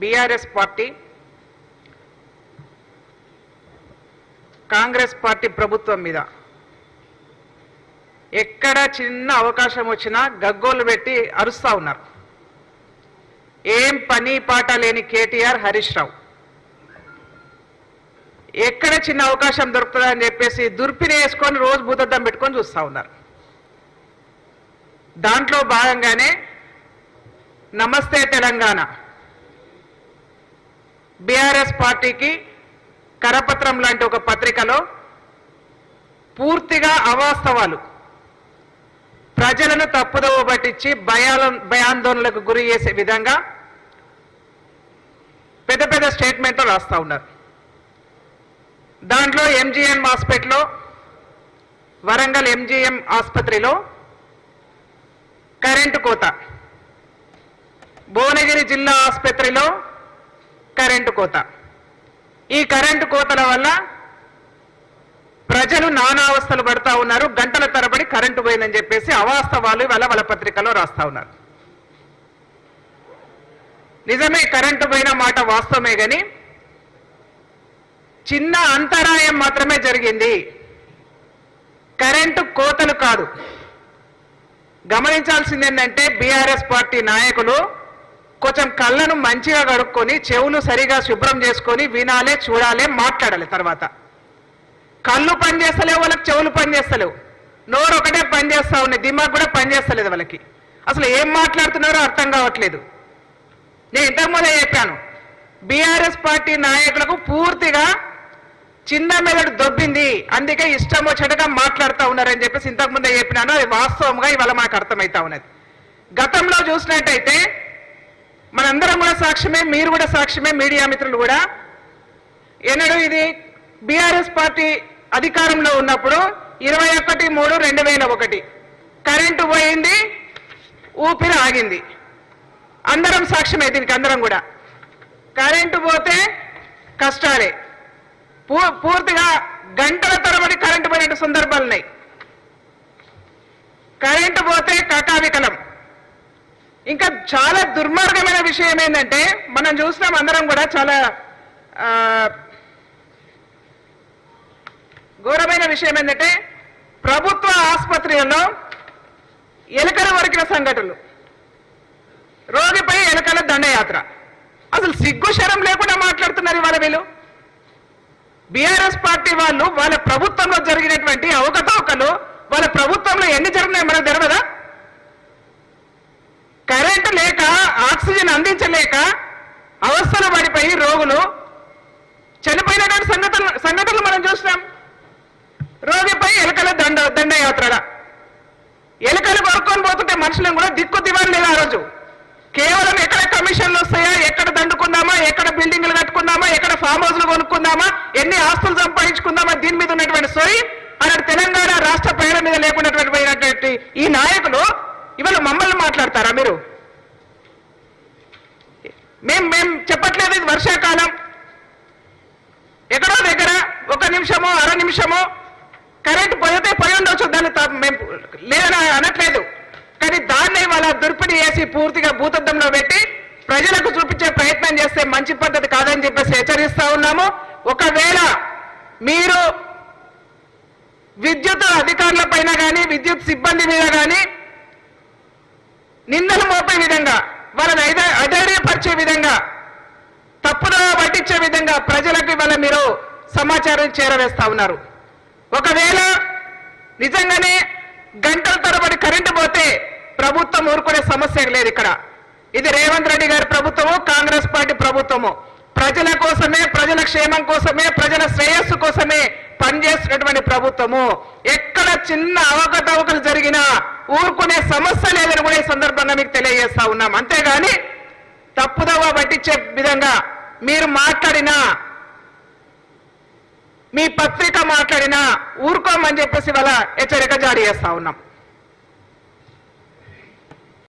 BRS party Congress party ప్రభుత్వం మీద. ఎక్కడ చిన్న అవకాశం వచ్చినా గగ్గోలు పెట్టి అరుస్తా ఉన్నారు. ఏం పని పాట లేని కేటీఆర్ హరీష్ రావు. ఎక్కడ చిన్న అవకాశం దొరుకుతుందని చెప్పేసి దుర్పిని వేసుకొని రోజు భూతద్దం పెట్టుకొని చూస్తా ఉన్నారు. దాంట్లో భాగంగానే నమస్తే తెలంగాణ. బీఆర్ఎస్ పార్టీకి కరపత్రం లాంటి ఒక పత్రికలో పూర్తిగా అవాస్తవాలు. ప్రజలను తప్పుదవ పట్టించి భయాల భయాందోళనలకు గురి చేసే విధంగా పెద్ద పెద్ద స్టేట్మెంట్లు రాస్తా ఉన్నారు. దాంట్లో ఎంజిఎం హాస్పిటల్లో వరంగల్ ఎంజిఎం ఆసుపత్రిలో కరెంటు కోత. భువనగిరి జిల్లా ఆసుపత్రిలో కరెంటు కోత. ఈ కరెంటు కోతల వల్ల ప్రజలు నానావస్థలు పడతా ఉన్నారు. గంటల తరబడి కరెంటు పోయిందని చెప్పేసి అవాస్తవాలు ఇవాళ వాళ్ళ పత్రికలో రాస్తా ఉన్నారు. నిజమే కరెంటు పోయిన మాట వాస్తవమే కానీ చిన్న అంతరాయం మాత్రమే జరిగింది. కరెంటు కోతలు కాదు. గమనించాల్సింది ఏంటంటే బీఆర్ఎస్ పార్టీ నాయకులు కొంచెం కళ్ళను మంచిగా కడుక్కొని చెవులు సరిగా శుభ్రం చేసుకొని వినాలే చూడాలే మాట్లాడాలి తర్వాత. కళ్ళు పనిచేస్తలేవు వాళ్ళకి చెవులు పనిచేస్తలేవు నోరు ఒకటే పనిచేస్తా ఉన్నాయి దిమాగ్ కూడా పనిచేస్తలేదు వాళ్ళకి. అసలు ఏం మాట్లాడుతున్నారో అర్థం కావట్లేదు. నేను ఇంతకుముందే చెప్పాను బీఆర్ఎస్ పార్టీ నాయకులకు పూర్తిగా చిన్న మెదడు దొబ్బింది అందుకే ఇష్టం వచ్చేట్టుగా మాట్లాడుతూ ఉన్నారని చెప్పేసి ఇంతకు ముందే చెప్పినాను అది వాస్తవంగా ఇవాళ మాకు అర్థమవుతా ఉన్నది. గతంలో చూసినట్టయితే మనందరం కూడా సాక్ష్యమే మీరు కూడా సాక్ష్యమే మీడియా మిత్రులు కూడా. ఎన్నడూ ఇది బీఆర్ఎస్ పార్టీ అధికారంలో ఉన్నప్పుడు ఇరవై ఒకటి మూడు రెండు వేల ఒకటి. కరెంటు పోయింది ఊపిరి ఆగింది. అందరం సాక్ష్యమే దీనికి అందరం కూడా. కరెంటు పోతే కష్టాలే. పూ- పూర్తిగా గంటల తరబడి కరెంటు పోయిన సందర్భాలు ఉన్నాయి కరెంటు పోతే కకావికలం ఇంకా చాలా దుర్మార్గమైన విషయం ఏంటంటే మనం చూసినాం అందరం కూడా చాలా ఘోరమైన విషయం ఏంటంటే ప్రభుత్వ ఆసుపత్రులలో ఎలుకలు వరికిన సంఘటనలు. రోగిపై ఎలుకల దండయాత్ర. అసలు సిగ్గు శరం లేకుండా మాట్లాడుతున్నారు ఇవాళ వీళ్ళు. బీఆర్ఎస్ పార్టీ వాళ్ళు వాళ్ళ ప్రభుత్వంలో జరిగినటువంటి అవకతవకలు వాళ్ళ ప్రభుత్వంలో ఎన్ని జరిగినాయి మనకు తెలియదా కరెంటు లేక ఆక్సిజన్ అందించలేక అవస్థలు పడిపోయి రోగులు. చనిపోయినటువంటి సంఘటనలు సంఘటనలు మనం చూసినాం. రోగిపై ఎలుకల దండ దండయాత్రల. ఎలుకలు కొనుక్కొని పోతుంటే మనుషులను కూడా దిక్కు దివాలు లేదు ఆ రోజు. కేవలం ఎక్కడ కమిషన్లు వస్తాయా ఎక్కడ దండుకుందామా ఎక్కడ బిల్డింగ్లు కట్టుకుందామా ఎక్కడ ఫామ్ హౌస్లు కొనుక్కుందామా ఎన్ని ఆస్తులు సంపాదించుకుందామా దీని మీద ఉన్నటువంటి సోయి అలాంటి తెలంగాణ రాష్ట్ర ప్రయాణం మీద లేకున్నటువంటి పోయినటువంటి ఈ ఇవాళ మమ్మల్ని మాట్లాడతారా మీరు? మేం మేం చెప్పట్లేదు ఇది వర్షాకాలం. ఎక్కడో దగ్గర ఒక నిమిషమో అర నిమిషమో కరెంట్ పోయితే పోయి ఉండొచ్చు దాన్ని మేము లేదని అనట్లేదు. కానీ దాన్ని వాళ్ళ దుర్పిడి వేసి పూర్తిగా భూతద్దంలో పెట్టి ప్రజలకు చూపించే ప్రయత్నం చేస్తే మంచి పద్ధతి కాదని చెప్పేసి హెచ్చరిస్తా ఉన్నాము. ఒకవేళ మీరు విద్యుత్ అధికారుల పైన కానీ విద్యుత్ సిబ్బంది మీద కానీ నిందలు మోపే విధంగా వాళ్ళని ఐద- అధైర్యపరిచే విధంగా తప్పుదోవ పట్టించే విధంగా ప్రజలకు ఇవాళ మీరు సమాచారం చేరవేస్తా ఉన్నారు. ఒకవేళ నిజంగానే గంటల తరబడి కరెంటు పోతే ప్రభుత్వం ఊరుకునే సమస్య లేదు ఇక్కడ. ఇది రేవంత్ రెడ్డి గారి ప్రభుత్వము కాంగ్రెస్ పార్టీ ప్రభుత్వము. ప్రజల కోసమే ప్రజల క్షేమం కోసమే ప్రజల శ్రేయస్సు కోసమే పనిచేస్తున్నటువంటి ప్రభుత్వము ఎక్కడ చిన్న అవకతవకలు జరిగినా ఊరుకునే సమస్య లేదని కూడా ఈ సందర్భంగా మీకు తెలియజేస్తా ఉన్నాం. అంతేగాని తప్పుదవ పట్టించే విధంగా మీరు మాట్లాడినా మీ పత్రిక మాట్లాడినా ఊరుకోమని చెప్పేసి వాళ్ళ హెచ్చరిక జారీ చేస్తా ఉన్నాం.